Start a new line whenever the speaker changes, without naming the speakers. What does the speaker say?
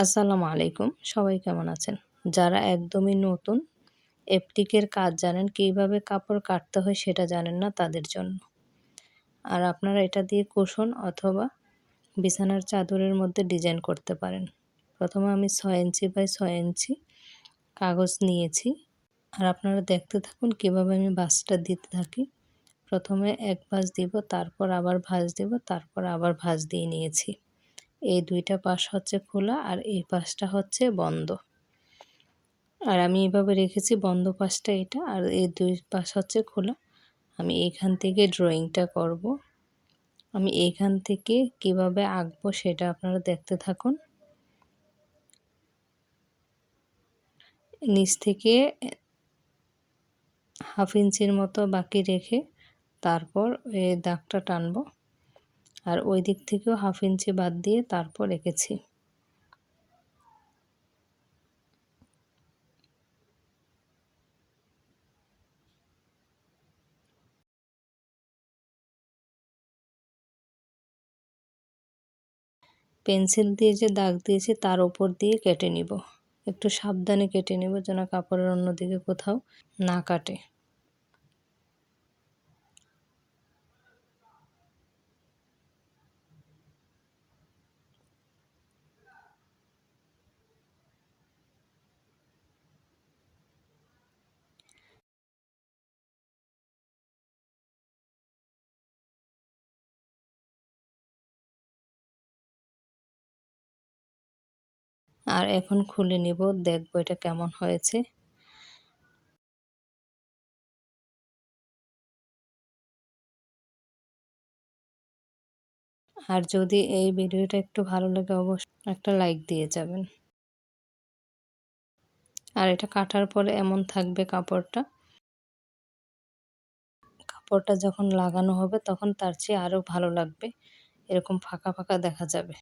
আসসালামু আলাইকুম। সবাই কেমন আছেন? যারা একদমই নতুন, এপটিকের কাজ জানেন কীভাবে কাপড় কাটতে হয় সেটা জানেন না তাদের জন্য। আর আপনারা এটা দিয়ে কুশন অথবা বিছানার চাদরের মধ্যে ডিজাইন করতে পারেন। প্রথমে আমি ছয় ইঞ্চি বাই ছয় ইঞ্চি কাগজ নিয়েছি। আর আপনারা দেখতে থাকুন কীভাবে আমি বাসটা দিতে থাকি। প্রথমে এক ভাঁজ দিব, তারপর আবার ভাঁজ দেব, তারপর আবার ভাঁজ দিয়ে নিয়েছি। এই দুইটা পাশ হচ্ছে খোলা আর এই পাশটা হচ্ছে বন্ধ। আর আমি এভাবে রেখেছি বন্ধ পাশটা এটা আর এই দুই পাশ হচ্ছে খোলা। আমি এখান থেকে ড্রয়িংটা করব। আমি এখান থেকে কীভাবে আঁকবো সেটা আপনারা দেখতে থাকুন। নিচ থেকে হাফ ইঞ্চির মতো বাকি রেখে তারপর এই দাগটা টানবো। আর ওই দিক থেকেও হাফ ইঞ্চি বাদ দিয়ে তারপর রেখেছি। পেন্সিল দিয়ে যে দাগ দিয়েছি তার উপর দিয়ে কেটে নিব। একটু সাবধানে কেটে নিব যেন কাপড়ের অন্যদিকে কোথাও না কাটে। আর এখন খুলে নিব, দেখব এটা কেমন হয়েছে। আর যদি এই ভিডিওটা একটু ভালো লাগে, অবশ্যই একটা লাইক দিয়ে যাবেন। আর এটা কাটার পরে এমন থাকবে কাপড়টা। কাপড়টা যখন লাগানো হবে, তখন তার চেয়ে আরও ভালো লাগবে। এরকম ফাঁকা ফাঁকা দেখা যাবে।